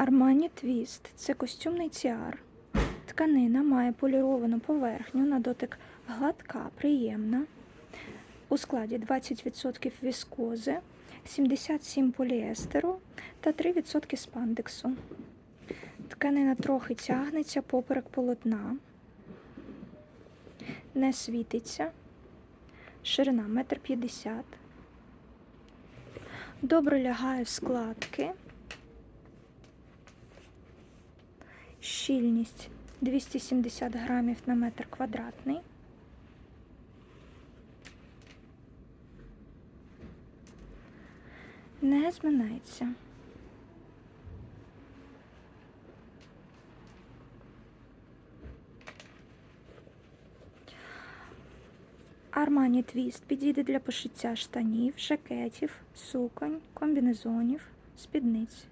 Armani Twist це костюмний тіар. Тканина має поліровану поверхню, на дотик гладка, приємна. У складі 20% віскози, 77 поліестеру та 3% спандексу. Тканина трохи тягнеться поперек полотна, не світиться, ширина 1,50 м. Добре лягає в складки. Щільність 270 грамів на метр квадратний. Не зминається. Армані Твіст підійде для пошиття штанів, жакетів, суконь, комбінезонів, спідниць.